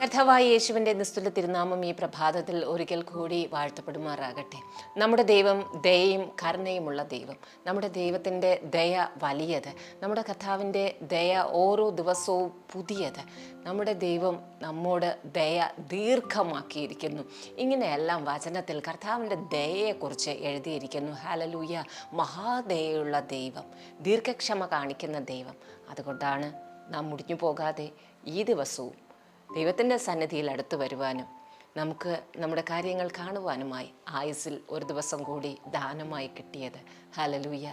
കർത്താവായ യേശുവിന്റെ നിസ്തുല തിരുനാമം ഈ പ്രഭാതത്തിൽ ഒരിക്കൽ കൂടി വാഴ്ത്തപ്പെടുമാറാകട്ടെ. നമ്മുടെ ദൈവം ദയയും കരുണയുമുള്ള ദൈവം. നമ്മുടെ ദൈവത്തിന്റെ ദയ വലിയത്. നമ്മുടെ കർത്താവിന്റെ ദയ ഓരോ ദിവസവും പുതിയത്. നമ്മുടെ ദൈവം നമ്മോട് ദയ ദീർഘമാക്കിയിരിക്കുന്നു. ഇങ്ങനെയെല്ലാം വചനത്തിൽ കർത്താവിന്റെ ദയയെക്കുറിച്ച് എഴുതിയിരിക്കുന്നു. ഹാലലൂയ മഹാദയുള്ള ദൈവം. ദീർഘക്ഷമ കാണിക്കുന്ന ദൈവം. അതുകൊണ്ടാണ് നാം മുടിഞ്ഞു പോകാതെ ഈ ദിവസവും ദൈവത്തിന്റെ സന്നിധിയിൽ അടുത്തു വരുവാനും നമുക്ക് നമ്മുടെ കാര്യങ്ങൾ കാണുവാനുമായി ആയുസിൽ ഒരു ദിവസം കൂടി ദാനമായി കിട്ടിയത്. ഹലലൂയ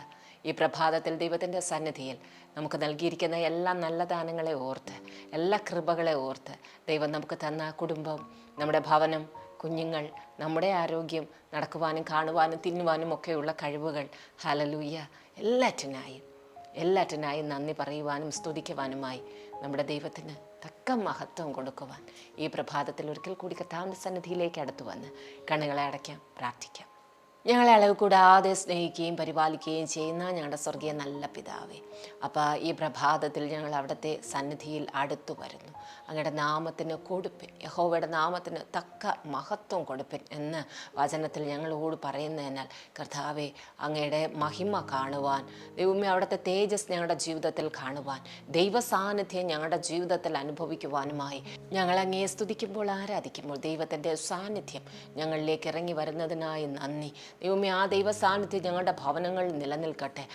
ഈ പ്രഭാതത്തിൽ ദൈവത്തിന്റെ സന്നിധിയിൽ നമുക്ക് നൽകിയിരിക്കുന്ന എല്ലാ നല്ല ദാനങ്ങളെ ഓർത്ത് എല്ലാ കൃപകളെ ഓർത്ത് ദൈവം നമുക്ക് തന്ന കുടുംബം നമ്മുടെ ഭവനം കുഞ്ഞുങ്ങൾ നമ്മുടെ ആരോഗ്യം നടക്കുവാനും കാണുവാനും തിന്നുവാനും ഒക്കെയുള്ള കഴിവുകൾ. ഹലലൂയ എല്ലാറ്റിനായും എല്ലാറ്റിനായും നന്ദി പറയുവാനും സ്തുതിക്കുവാനുമായി നമ്മുടെ ദൈവത്തിന് തക്ക മഹത്വം കൊടുക്കുവാൻ ഈ പ്രഭാതത്തിൽ ഒരിക്കൽ കൂടി കർത്താവിന്റെ സന്നിധിയിലേക്ക് അടുത്തു വന്ന് കണ്ണുകളെ അടയ്ക്കാം പ്രാർത്ഥിക്കാം. ഞങ്ങളെ അളവ് കൂടാതെ സ്നേഹിക്കുകയും പരിപാലിക്കുകയും ചെയ്യുന്ന ഞങ്ങളുടെ സ്വർഗീയ നല്ല പിതാവേ. അപ്പോൾ ഈ പ്രഭാതത്തിൽ ഞങ്ങൾ അവിടുത്തെ സന്നിധിയിൽ അടുത്തു വരുന്നു. അങ്ങയുടെ നാമത്തിന് കൊടുപ്പിൻ യഹോവയുടെ നാമത്തിന് തക്ക മഹത്വം കൊടുപ്പിൻ എന്ന് വചനത്തിൽ ഞങ്ങളോട് പറയുന്നതിനാൽ കർത്താവെ അങ്ങയുടെ മഹിമ കാണുവാൻ ദൈവമേ അവിടുത്തെ തേജസ് ഞങ്ങളുടെ ജീവിതത്തിൽ കാണുവാൻ ദൈവ സാന്നിധ്യം ഞങ്ങളുടെ ജീവിതത്തിൽ അനുഭവിക്കുവാനുമായി ഞങ്ങളങ്ങയെ സ്തുതിക്കുമ്പോൾ ആരാധിക്കുമ്പോൾ ദൈവത്തിന്റെ സാന്നിധ്യം ഞങ്ങളിലേക്ക് ഇറങ്ങി വരുന്നതിനായി നന്ദി. ദൈവമേ ആ ദൈവ സാന്നിധ്യം ഞങ്ങളുടെ ഭവനങ്ങളിൽ നിലനിൽക്കട്ടെ.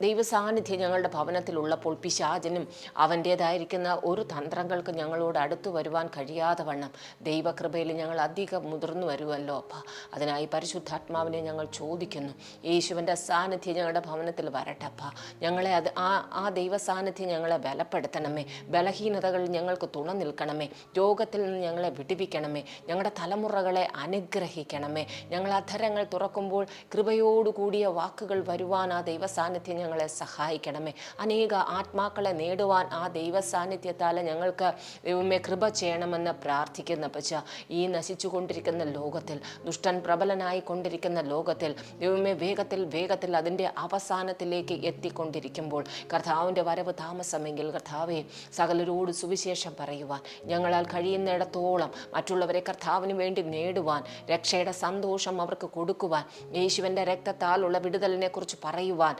ദൈവ സാന്നിധ്യം ഞങ്ങളുടെ ഭവനത്തിലുള്ളപ്പോൾ പിശാചനും അവന്റേതായിരിക്കുന്ന ഒരു തന്ത്രങ്ങൾക്ക് ഞങ്ങളോട് അടുത്തു വരുവാൻ കഴിയാതെ വണ്ണം. ദൈവകൃപയിൽ ഞങ്ങൾ അധികം മുതിർന്നു വരുമല്ലോ അപ്പ. അതിനായി പരിശുദ്ധാത്മാവിനെ ഞങ്ങൾ ചോദിക്കുന്നു. യേശുവിന്റെ സാന്നിധ്യം ഞങ്ങളുടെ ഭവനത്തിൽ വരട്ടെ അപ്പ. ഞങ്ങളെ അത് ആ ആ ദൈവ സാന്നിധ്യം ഞങ്ങളെ ബലപ്പെടുത്തണമേ. ബലഹീനതകൾ ഞങ്ങൾക്ക് തുണ നിൽക്കണമേ. രോഗത്തിൽ നിന്ന് ഞങ്ങളെ വിടിപ്പിക്കണമേ ഞങ്ങളുടെ തലമുറകളെ അനുഗ്രഹിക്കണമേ. ഞങ്ങൾ അധരങ്ങൾ തുറക്കുമ്പോൾ കൃപയോടുകൂടിയ വാക്കുകൾ വരുവാൻ ആ ദൈവസാന്നിധ്യം ഞങ്ങളെ സഹായിക്കണമേ. അനേക ആത്മാക്കളെ നേടുവാൻ ആ ദൈവസാന്നിധ്യത്താൽ ഞങ്ങൾക്ക് ദൈവമേ കൃപ ചെയ്യണമെന്ന് പ്രാർത്ഥിക്കുന്ന പച്ച ഈ നശിച്ചുകൊണ്ടിരിക്കുന്ന ലോകത്തിൽ ദുഷ്ടൻ പ്രബലനായി കൊണ്ടിരിക്കുന്ന ലോകത്തിൽ ദൈവമേ വേഗത്തിൽ വേഗത്തിൽ അതിന്റെ അവസാനത്തിലേക്ക് എത്തിക്കൊണ്ടിരിക്കുമ്പോൾ കർത്താവിന്റെ വരവ് താമസമെങ്കിൽ കർത്താവെ സകലരോട് സുവിശേഷം പറയുവാൻ ഞങ്ങളാൽ കഴിയുന്നിടത്തോളം മറ്റുള്ളവരെ കർത്താവിന് വേണ്ടി നേടുവാൻ രക്ഷയുടെ സന്തോഷം അവർക്ക് കൊടുക്കുവാൻ യേശുവിന്റെ രക്തത്താലുള്ള വിടുതലിനെ കുറിച്ച് പറയുവാൻ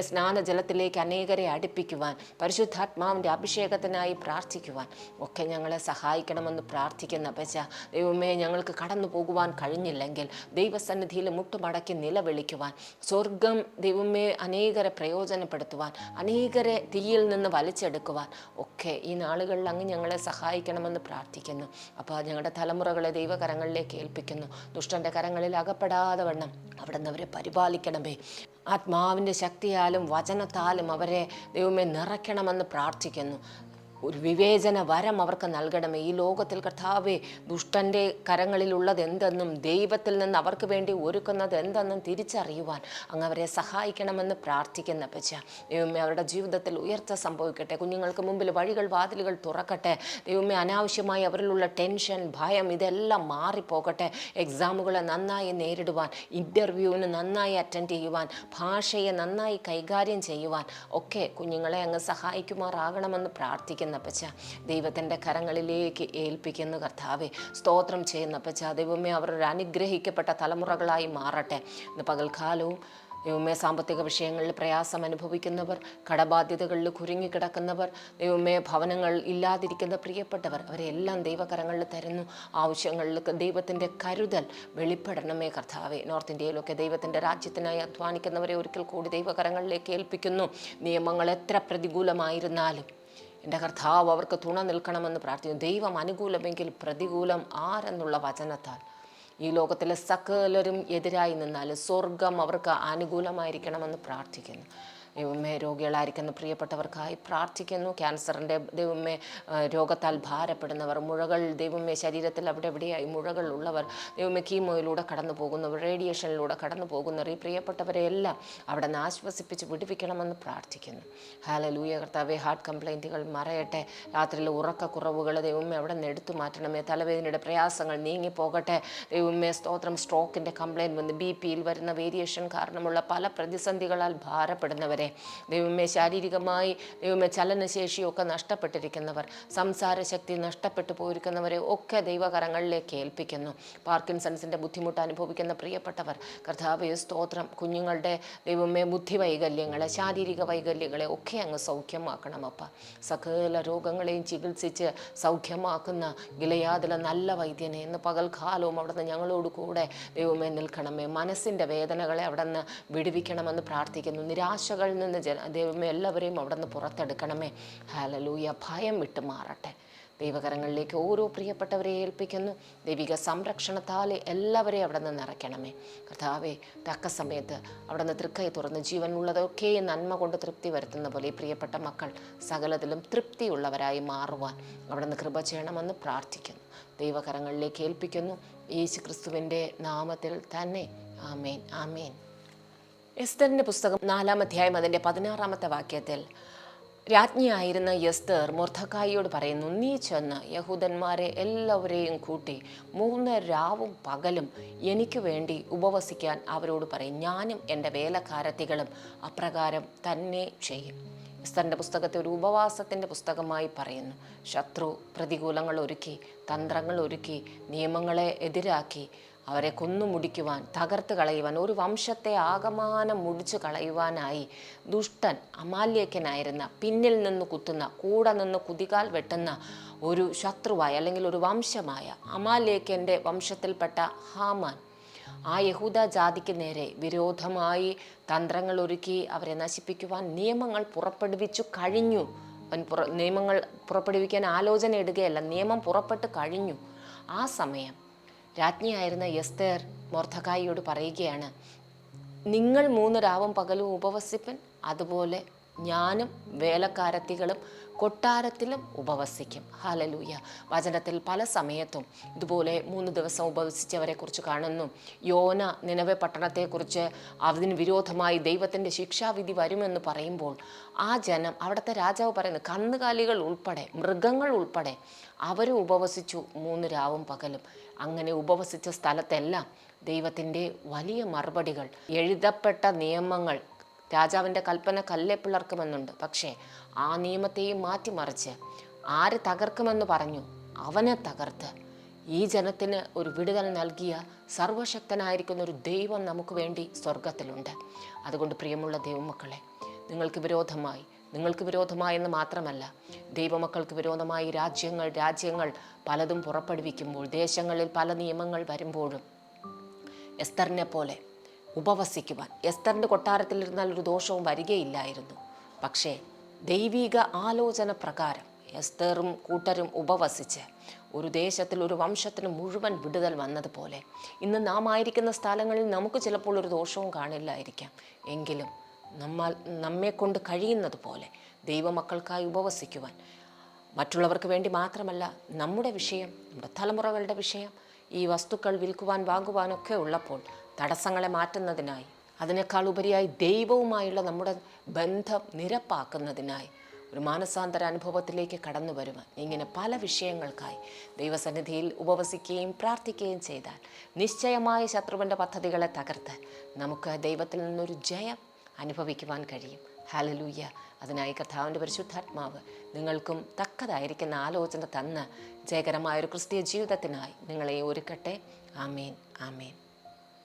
സ്നാനജലത്തിലേക്ക് അനേകരെ അടുപ്പിക്കുവാൻ പരിശുദ്ധാത്മാവിന്റെ അഭിഷേകത്തിനായി പ്രാർത്ഥിക്കുവാൻ ഒക്കെ ഞങ്ങളെ സഹായിക്കണമെന്ന് പ്രാർത്ഥിക്കുന്ന. പച്ച ദൈവമേ ഞങ്ങൾക്ക് കടന്നു പോകുവാൻ കഴിഞ്ഞില്ലെങ്കിൽ ദൈവസന്നിധിയിൽ മുട്ടുമടക്കി നിലവിളിക്കുവാൻ സ്വർഗം ദൈവമേ അനേകരെ പ്രയോജനപ്പെടുത്തുവാൻ അനേകരെ തീയിൽ നിന്ന് വലിച്ചെടുക്കുവാൻ ഒക്കെ ഈ നാളുകളിൽ അങ്ങ് ഞങ്ങളെ സഹായിക്കണമെന്ന് പ്രാർത്ഥിക്കുന്നു. അപ്പോൾ ഞങ്ങളുടെ തലമുറകളെ ദൈവകരങ്ങളിലേക്ക് ഏൽപ്പിക്കുന്നു. ദുഷ്ടന്റെ കരങ്ങളിൽ അകപ്പെടാതെ വണ്ണം അവിടെ നിന്ന് അവരെ പരിപാലിക്കണമേ. ആത്മാവിന്റെ ശക്തിയാലും വചനത്താലും അവരെ ദൈവമേ നിറയ്ക്കണമെന്ന് പ്രാർത്ഥിക്കുന്നു. ഒരു വിവേചന വരം അവർക്ക് നൽകണമേ. ഈ ലോകത്തിൽ കർത്താവെ ദുഷ്ടന്റെ കരങ്ങളിലുള്ളത് എന്തെന്നും ദൈവത്തിൽ നിന്ന് അവർക്ക് വേണ്ടി ഒരുക്കുന്നത് എന്തെന്നും തിരിച്ചറിയുവാൻ അങ്ങ് അവരെ സഹായിക്കണമെന്ന് പ്രാർത്ഥിക്കുന്ന പച്ച ദൈവമേ അവരുടെ ജീവിതത്തിൽ ഉയർച്ച സംഭവിക്കട്ടെ. കുഞ്ഞുങ്ങൾക്ക് മുമ്പിൽ വഴികൾ വാതിലുകൾ തുറക്കട്ടെ. ദൈവമേ അനാവശ്യമായി അവരിലുള്ള ടെൻഷൻ ഭയം ഇതെല്ലാം മാറിപ്പോകട്ടെ. എക്സാമുകളെ നന്നായി നേരിടുവാൻ ഇന്റർവ്യൂവിന് നന്നായി അറ്റൻഡ് ചെയ്യുവാൻ ഭാഷയെ നന്നായി കൈകാര്യം ചെയ്യുവാൻ ഒക്കെ കുഞ്ഞുങ്ങളെ അങ്ങ് സഹായിക്കുമാറാകണമെന്ന് പ്രാർത്ഥിക്കുന്ന. പച്ച ദൈവത്തിന്റെ കരങ്ങളിലേക്ക് ഏൽപ്പിക്കുന്നു കർത്താവെ. സ്തോത്രം ചെയ്യുന്ന പച്ച ദൈവമേ അവർ അനുഗ്രഹിക്കപ്പെട്ട തലമുറകളായി മാറട്ടെ. ഇന്ന് പകൽക്കാലവും ദൈവമേ സാമ്പത്തിക വിഷയങ്ങളിൽ പ്രയാസം അനുഭവിക്കുന്നവർ കടബാധ്യതകളിൽ കുരുങ്ങിക്കിടക്കുന്നവർ ദൈവമേ ഭവനങ്ങൾ ഇല്ലാതിരിക്കുന്ന പ്രിയപ്പെട്ടവർ അവരെല്ലാം ദൈവകരങ്ങളിൽ തരുന്നു. ആവശ്യങ്ങളിൽ ദൈവത്തിന്റെ കരുതൽ വെളിപ്പെടണമേ കർത്താവെ. നോർത്ത് ഇന്ത്യയിലൊക്കെ ദൈവത്തിന്റെ രാജ്യത്തിനായി അധ്വാനിക്കുന്നവരെ ഒരിക്കൽ കൂടി ദൈവകരങ്ങളിലേക്ക് ഏൽപ്പിക്കുന്നു. നിയമങ്ങൾ എത്ര പ്രതികൂലമായിരുന്നാലും എന്റെ കർത്താവ് അവർക്ക് തുണ നിൽക്കണമെന്ന് പ്രാർത്ഥിക്കുന്നു. ദൈവം അനുകൂലമെങ്കിൽ പ്രതികൂലം ആരെന്നുള്ള വചനത്താൽ. ഈ ലോകത്തിലെ സകലരും എതിരായി നിന്നാൽ സ്വർഗം അവർക്ക് അനുകൂലമായിരിക്കണമെന്ന് പ്രാർത്ഥിക്കുന്നു. ദൈവമേ രോഗികളായിരിക്കുന്ന പ്രിയപ്പെട്ടവർക്കായി പ്രാർത്ഥിക്കുന്നു. ക്യാൻസറിന്റെ ദൈവമേ രോഗത്താൽ ഭാരപ്പെടുന്നവർ മുഴകൾ ദൈവമേ ശരീരത്തിൽ അവിടെ എവിടെയായി മുഴകൾ ഉള്ളവർ ദൈവമേ കീമോയിലൂടെ കടന്നു പോകുന്നവർ റേഡിയേഷനിലൂടെ കടന്നു പോകുന്നവർ ഈ പ്രിയപ്പെട്ടവരെ എല്ലാം അവിടെ നിന്ന് ആശ്വസിപ്പിച്ച് വിടുവിക്കണമെന്ന് പ്രാർത്ഥിക്കുന്നു. ഹാലലൂയ കർത്താവെ ഹാർട്ട് കംപ്ലൈന്റുകൾ മറയട്ടെ. രാത്രിയിൽ ഉറക്കക്കുറവുകൾ ദൈവമേ അവിടെ നിന്ന് എടുത്തു മാറ്റണമേ. തലവേദനയുടെ പ്രയാസങ്ങൾ നീങ്ങിപ്പോകട്ടെ. ദൈവമേ സ്തോത്രം സ്ട്രോക്കിന്റെ കംപ്ലൈന്റ് വന്ന് ബി പിയിൽ വരുന്ന വേരിയേഷൻ കാരണമുള്ള പല പ്രതിസന്ധികളാൽ ഭാരപ്പെടുന്നവരെ ദൈവമേ ശാരീരികമായി ദൈവമേ ചലനശേഷിയൊക്കെ നഷ്ടപ്പെട്ടിരിക്കുന്നവർ സംസാരശക്തി നഷ്ടപ്പെട്ടു പോയിരിക്കുന്നവരെ ഒക്കെ ദൈവകരങ്ങളിലേക്ക് ഏൽപ്പിക്കുന്നു. പാർക്കിൻസൺസിന്റെ ബുദ്ധിമുട്ട് അനുഭവിക്കുന്ന പ്രിയപ്പെട്ടവർ കർത്താവെ സ്തോത്രം. കുഞ്ഞുങ്ങളുടെ ദൈവമേ ബുദ്ധി വൈകല്യങ്ങളെ ശാരീരിക വൈകല്യങ്ങളെ ഒക്കെ അങ്ങ് സൗഖ്യമാക്കണം അപ്പ. സകല രോഗങ്ങളെയും ചികിത്സിച്ച് സൗഖ്യമാക്കുന്ന ഗിലയാതിലെ നല്ല വൈദ്യനെ ഇന്ന് പകൽക്കാലവും അവിടുന്ന് ഞങ്ങളോട് കൂടെ ദൈവമേ നിൽക്കണമേ. മനസ്സിന്റെ വേദനകളെ അവിടെ നിന്ന് വിടുവിക്കണമെന്ന് പ്രാർത്ഥിക്കുന്നു. നിരാശകളിൽ നിന്ന് ജന ദൈവമേ എല്ലാവരെയും അവിടെ നിന്ന് പുറത്തെടുക്കണമേ. ഹാലലൂയ ഭയം വിട്ടു മാറട്ടെ. ദൈവകരങ്ങളിലേക്ക് ഓരോ പ്രിയപ്പെട്ടവരെ ഏൽപ്പിക്കുന്നു. ദൈവിക സംരക്ഷണത്താൽ എല്ലാവരെയും അവിടെ നിന്ന് നിറയ്ക്കണമേ. കർത്താവേ തക്ക സമയത്ത് അവിടെ നിന്ന് തൃക്കൈ തുറന്ന് ജീവനുള്ളതൊക്കെ നന്മ കൊണ്ട് തൃപ്തി വരുത്തുന്ന പോലെ പ്രിയപ്പെട്ട മക്കൾ സകലത്തിലും തൃപ്തിയുള്ളവരായി മാറുവാൻ അവിടെ നിന്ന് കൃപ ചെയ്യണമെന്ന് പ്രാർത്ഥിക്കുന്നു. ദൈവകരങ്ങളിലേക്ക് ഏൽപ്പിക്കുന്നു. യേശു ക്രിസ്തുവിന്റെ നാമത്തിൽ തന്നെ. ആമേൻ. ആമേൻ. എസ്തറിന്റെ പുസ്തകം നാലാം അധ്യായം അതിന്റെ പതിനാറാമത്തെ വാക്യത്തിൽ രാജ്ഞിയായിരുന്ന എസ്തർ മുർദ്ധക്കായിയോട് പറയുന്നു നീ ചെന്ന് യഹൂദന്മാരെ എല്ലാവരെയും കൂട്ടി മൂന്ന് രാവും പകലും എനിക്ക് വേണ്ടി ഉപവസിക്കാൻ അവരോട് പറയും. ഞാനും എന്റെ വേലക്കാരത്തികളും അപ്രകാരം തന്നെ ചെയ്യും. എസ്തറിന്റെ പുസ്തകത്തെ ഒരു ഉപവാസത്തിന്റെ പുസ്തകമായി പറയുന്നു. ശത്രു പ്രതികൂലങ്ങൾ ഒരുക്കി തന്ത്രങ്ങൾ ഒരുക്കി നിയമങ്ങളെ എതിരാക്കി അവരെ കൊന്നു മുടിക്കുവാൻ തകർത്ത് കളയുവാൻ ഒരു വംശത്തെ ആകമാനം മുടിച്ചു കളയുവാനായി ദുഷ്ടൻ അമാല്യക്കനായിരുന്ന പിന്നിൽ നിന്ന് കുത്തുന്ന കൂടെ നിന്ന് കുതികാൽ വെട്ടുന്ന ഒരു ശത്രുവായ അല്ലെങ്കിൽ ഒരു വംശമായ അമാല്യക്കന്റെ വംശത്തിൽപ്പെട്ട ഹാമാൻ ആ യഹൂദ ജാതിക്ക് നേരെ വിരോധമായി തന്ത്രങ്ങൾ ഒരുക്കി അവരെ നശിപ്പിക്കുവാൻ നിയമങ്ങൾ പുറപ്പെടുവിച്ചു കഴിഞ്ഞു. അവൻ പുറ നിയമങ്ങൾ പുറപ്പെടുവിക്കാൻ ആലോചന ഇടുകയല്ല നിയമം പുറപ്പെട്ട് കഴിഞ്ഞു. ആ സമയം രാജ്ഞിയായിരുന്ന എസ്തേർ മൊർദ്ധക്കായിയോട് പറയുകയാണ് നിങ്ങൾ മൂന്ന് രാവും പകലും ഉപവസിപ്പൻ അതുപോലെ ഞാനും വേലക്കാരത്തികളും കൊട്ടാരത്തിലും ഉപവസിക്കും. ഹാലലൂയ വചനത്തിൽ പല സമയത്തും ഇതുപോലെ മൂന്ന് ദിവസം ഉപവസിച്ചവരെ കുറിച്ച് കാണുന്നു. യോന നിലവെ പട്ടണത്തെക്കുറിച്ച് അതിന് വിരോധമായി ദൈവത്തിന്റെ ശിക്ഷാവിധി വരുമെന്ന് പറയുമ്പോൾ ആ ജനം അവിടുത്തെ രാജാവ് പറയുന്നു കന്നുകാലികൾ ഉൾപ്പെടെ മൃഗങ്ങൾ ഉൾപ്പെടെ അവർ ഉപവസിച്ചു മൂന്ന് രാവും പകലും. അങ്ങനെ ഉപവസിച്ച സ്ഥലത്തെല്ലാം ദൈവത്തിന്റെ വലിയ മറുപടികൾ എഴുതപ്പെട്ട നിയമങ്ങൾ രാജാവിന്റെ കൽപ്പന കല്ലേ പിളർക്കുമെന്നുണ്ട് പക്ഷേ ആ നിയമത്തെയും മാറ്റിമറിച്ച് ആര് തകർക്കുമെന്ന് പറഞ്ഞു അവനെ തകർത്ത്. ഈ ജനത്തിന് ഒരു വിടുതൽ നൽകിയ സർവശക്തനായിരിക്കുന്ന ഒരു ദൈവം നമുക്ക് വേണ്ടി സ്വർഗത്തിലുണ്ട് അതുകൊണ്ട് പ്രിയമുള്ള ദൈവമക്കളെ നിങ്ങൾക്ക് വിരോധമായി നിങ്ങൾക്ക് വിരോധമായെന്ന് മാത്രമല്ല ദൈവമക്കൾക്ക് വിരോധമായി രാജ്യങ്ങൾ രാജ്യങ്ങൾ പലതും പുറപ്പെടുവിക്കുമ്പോൾ ദേശങ്ങളിൽ പല നിയമങ്ങൾ വരുമ്പോഴും എസ്തറിനെ പോലെ ഉപവസിക്കുവാൻ. എസ്തറിന്റെ കൊട്ടാരത്തിലിരുന്നാൽ ഒരു ദോഷവും വരികയില്ലായിരുന്നു. പക്ഷേ ദൈവിക ആലോചന പ്രകാരം എസ്തറും കൂട്ടരും ഉപവസിച്ച് ഒരു ദേശത്തിൽ ഒരു വംശത്തിന് മുഴുവൻ വിടുതൽ വന്നതുപോലെ ഇന്ന് നാം ആയിരിക്കുന്ന സ്ഥലങ്ങളിൽ നമുക്ക് ചിലപ്പോൾ ഒരു ദോഷവും കാണില്ലായിരിക്കാം. എങ്കിലും നമ്മൾ നമ്മെ കൊണ്ട് കഴിയുന്നത് പോലെ ദൈവമക്കൾക്കായി ഉപവസിക്കുവാൻ. മറ്റുള്ളവർക്ക് വേണ്ടി മാത്രമല്ല നമ്മുടെ വിഷയം നമ്മുടെ തലമുറകളുടെ വിഷയം ഈ വസ്തുക്കൾ വിൽക്കുവാൻ വാങ്ങുവാനൊക്കെ ഉള്ളപ്പോൾ തടസ്സങ്ങളെ മാറ്റുന്നതിനായി അതിനേക്കാൾ ഉപരിയായി ദൈവവുമായുള്ള നമ്മുടെ ബന്ധം നിരപ്പാക്കുന്നതിനായി ഒരു മാനസാന്തര അനുഭവത്തിലേക്ക് കടന്നു വരുവാൻ ഇങ്ങനെ പല വിഷയങ്ങൾക്കായി ദൈവസന്നിധിയിൽ ഉപവസിക്കുകയും പ്രാർത്ഥിക്കുകയും ചെയ്താൽ നിശ്ചയമായ ശത്രുവിന്റെ പദ്ധതികളെ തകർത്ത് നമുക്ക് ദൈവത്തിൽ നിന്നൊരു ജയം അനുഭവിക്കുവാൻ കഴിയും. ഹാലലൂയ്യ അതിനായി കഥാവിന്റെ പരിശുദ്ധാത്മാവ് നിങ്ങൾക്കും തക്കതായിരിക്കുന്ന ആലോചന തന്ന് ജയകരമായ ഒരു ക്രിസ്തീയ ജീവിതത്തിനായി നിങ്ങളെ ഒരുക്കട്ടെ. ആമേൻ. ആമേൻ.